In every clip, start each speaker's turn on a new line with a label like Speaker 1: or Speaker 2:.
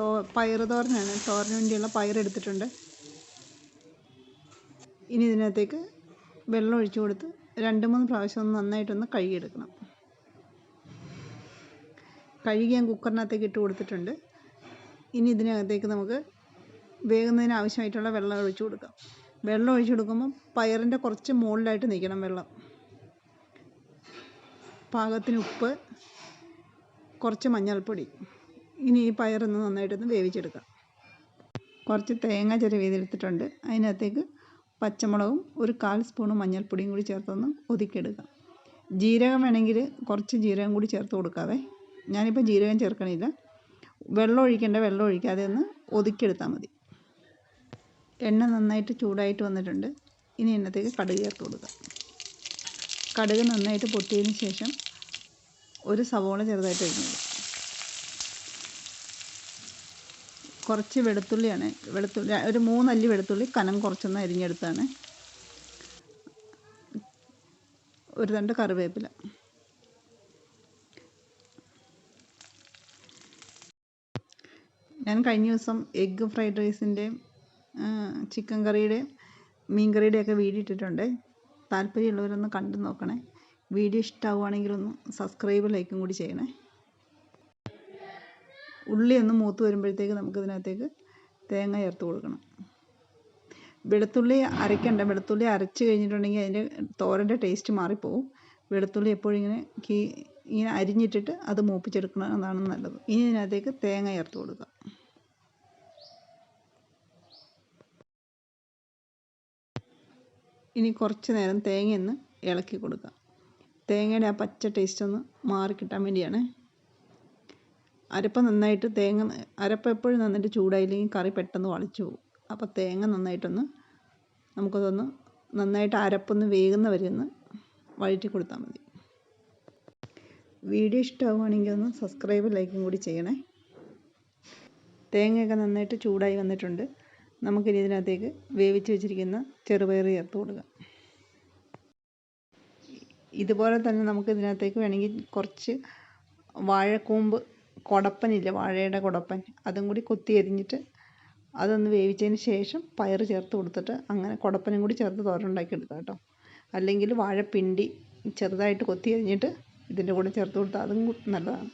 Speaker 1: തോ പയറ് തോരനാണ്. തോരന് വേണ്ടിയുള്ള പയർ എടുത്തിട്ടുണ്ട്. ഇനി ഇതിനകത്തേക്ക് വെള്ളം ഒഴിച്ചു കൊടുത്ത് രണ്ട് മൂന്ന് പ്രാവശ്യം ഒന്ന് നന്നായിട്ടൊന്ന് കഴുകിയെടുക്കണം. കഴുകി ഞാൻ കുക്കറിനകത്തേക്ക് ഇട്ട് കൊടുത്തിട്ടുണ്ട്. ഇനി ഇതിനകത്തേക്ക് നമുക്ക് വേകുന്നതിന് ആവശ്യമായിട്ടുള്ള വെള്ളം ഒഴിച്ചു കൊടുക്കാം. വെള്ളം ഒഴിച്ചു കൊടുക്കുമ്പോൾ പയറിന്റെ കുറച്ച് മുകളിലായിട്ട് നിൽക്കണം വെള്ളം. പാകത്തിന് ഉപ്പ് കുറച്ച് മഞ്ഞൾപ്പൊടി. ഇനി ഈ പയറൊന്ന് നന്നായിട്ടൊന്ന് വേവിച്ചെടുക്കാം. കുറച്ച് തേങ്ങ ചിരവിയതെടുത്തിട്ടുണ്ട് അതിനകത്തേക്ക് പച്ചമുളകും ഒരു കാൽ സ്പൂണ് മഞ്ഞൾപ്പൊടിയും കൂടി ചേർത്തൊന്ന് ഒതുക്കിയെടുക്കാം. ജീരകം വേണമെങ്കിൽ കുറച്ച് ജീരകം കൂടി ചേർത്ത് കൊടുക്കാവേ. ഞാനിപ്പോൾ ജീരകം ചേർക്കണില്ല. വെള്ളം ഒഴിക്കേണ്ട വെള്ളം ഒഴിക്കാതെ ഒന്ന് ഒതുക്കിയെടുത്താൽ മതി. എണ്ണ നന്നായിട്ട് ചൂടായിട്ട് വന്നിട്ടുണ്ട്. ഇനി എണ്ണത്തേക്ക് കടുക് ചേർത്ത് കൊടുക്കാം. കടുക് നന്നായിട്ട് പൊട്ടിയതിന് ശേഷം ഒരു സവോള ചെറുതായിട്ട് അരിഞ്ഞത് കുറച്ച് വെളുത്തുള്ളിയാണ്. വെളുത്തുള്ളി ഒരു മൂന്നല്ലി വെളുത്തുള്ളി കനം കുറച്ചൊന്ന് അരിഞ്ഞെടുത്താണ്. ഒരു രണ്ട് കറിവേപ്പില. ഞാൻ കഴിഞ്ഞ ദിവസം എഗ്ഗ് ഫ്രൈഡ് റൈസിന്റെയും ചിക്കൻ കറിയുടെയും മീൻ കറിയുടെയൊക്കെ വീഡിയോ ഇട്ടിട്ടുണ്ട്. താല്പര്യമുള്ളവരൊന്ന് കണ്ടു നോക്കണേ. വീഡിയോ ഇഷ്ടമാവുകയാണെങ്കിലൊന്ന് സബ്സ്ക്രൈബ് ലൈക്കും കൂടി ചെയ്യണേ. ഉള്ളി ഒന്ന് മൂത്ത് വരുമ്പോഴത്തേക്ക് നമുക്കിതിനകത്തേക്ക് തേങ്ങ ചേർത്ത് കൊടുക്കണം. വെളുത്തുള്ളി അരയ്ക്കണ്ട. വെളുത്തുള്ളി അരച്ച് കഴിഞ്ഞിട്ടുണ്ടെങ്കിൽ അതിന്റെ തോരന്റെ ടേസ്റ്റ് മാറിപ്പോവും. വെളുത്തുള്ളി എപ്പോഴും ഇങ്ങനെ കീ ഇങ്ങനെ അരിഞ്ഞിട്ടിട്ട് അത് മൂപ്പിച്ചെടുക്കുന്നതാണ് നല്ലത്. ഇനി ഇതിനകത്തേക്ക് തേങ്ങ ചേർത്ത് കൊടുക്കുക. ഇനി കുറച്ച് നേരം തേങ്ങയൊന്ന് ഇളക്കി കൊടുക്കുക. തേങ്ങയുടെ ആ പച്ച ടേസ്റ്റ് ഒന്ന് മാറിക്കിട്ടാൻ വേണ്ടിയാണ് അരപ്പ് നന്നായിട്ട് തേങ്ങ അരപ്പ് എപ്പോഴും നന്നായിട്ട് ചൂടായില്ലെങ്കിൽ കറി പെട്ടെന്ന് വളിച്ചു പോകും. അപ്പോൾ തേങ്ങ നന്നായിട്ടൊന്ന് നമുക്കതൊന്ന് നന്നായിട്ട് അരപ്പൊന്ന് വേകുന്ന വരെ ഒന്ന് വഴറ്റി കൊടുത്താൽ മതി. വീഡിയോ ഇഷ്ടമാവുകയാണെങ്കിൽ ഒന്ന് സബ്സ്ക്രൈബ് ലൈക്കും കൂടി ചെയ്യണേ. തേങ്ങയൊക്കെ നന്നായിട്ട് ചൂടായി വന്നിട്ടുണ്ട്. നമുക്കിനി ഇതിനകത്തേക്ക് വേവിച്ച് വെച്ചിരിക്കുന്ന ചെറുപയർ ചേർത്ത് കൊടുക്കാം. ഇതുപോലെ തന്നെ നമുക്ക് ഇതിനകത്തേക്ക് വേണമെങ്കിൽ കുറച്ച് വാഴക്കൂമ്പ് കുടപ്പനില്ല വാഴയുടെ കുടപ്പൻ അതും കൂടി കൊത്തി എരിഞ്ഞിട്ട് അതൊന്ന് വേവിച്ചതിന് ശേഷം പയർ ചേർത്ത് കൊടുത്തിട്ട് അങ്ങനെ കുടപ്പനും കൂടി ചേർത്ത് തോരൻ ഉണ്ടാക്കി എടുക്കാം കേട്ടോ. അല്ലെങ്കിൽ വാഴപ്പിണ്ടി ചെറുതായിട്ട് കൊത്തി എരിഞ്ഞിട്ട് ഇതിന്റെ കൂടെ ചേർത്ത് കൊടുത്താൽ അതും നല്ലതാണ്.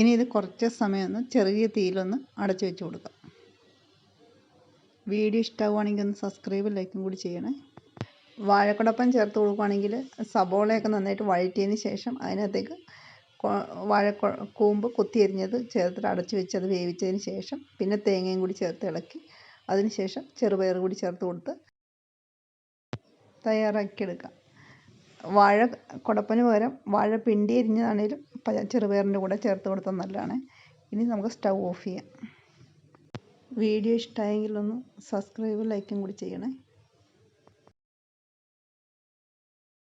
Speaker 1: ഇനി ഇത് കുറച്ച് സമയം ഒന്ന് ചെറിയ തീയിലൊന്ന് അടച്ചു വെച്ച് കൊടുക്കാം. വീഡിയോ ഇഷ്ടമാവുകയാണെങ്കിൽ ഒന്ന് സബ്സ്ക്രൈബ് ലൈക്കും കൂടി ചെയ്യണേ. വാഴക്കുടപ്പം ചേർത്ത് കൊടുക്കുകയാണെങ്കിൽ സബോളയൊക്കെ നന്നായിട്ട് വഴറ്റിയതിന് ശേഷം അതിനകത്തേക്ക് വാഴ കൂമ്പ് കൊത്തി അരിഞ്ഞത് ചേർത്തിട്ട് അടച്ചു വെച്ച് അത് വേവിച്ചതിന് ശേഷം പിന്നെ തേങ്ങയും കൂടി ചേർത്ത് ഇളക്കി അതിന് ശേഷം ചെറുപയർ കൂടി ചേർത്ത് കൊടുത്ത് തയ്യാറാക്കിയെടുക്കാം. വാഴ കുടപ്പന് പകരം വാഴ പിണ്ടി അരിഞ്ഞതാണേലും ചെറുപയറിന്റെ കൂടെ ചേർത്ത് കൊടുത്താൽ നല്ലതാണ്. ഇനി നമുക്ക് സ്റ്റൗ ഓഫ് ചെയ്യാം. വീഡിയോ ഇഷ്ടമായെങ്കിൽ ഒന്ന് സബ്സ്ക്രൈബ് ലൈക്കും കൂടി ചെയ്യണേ.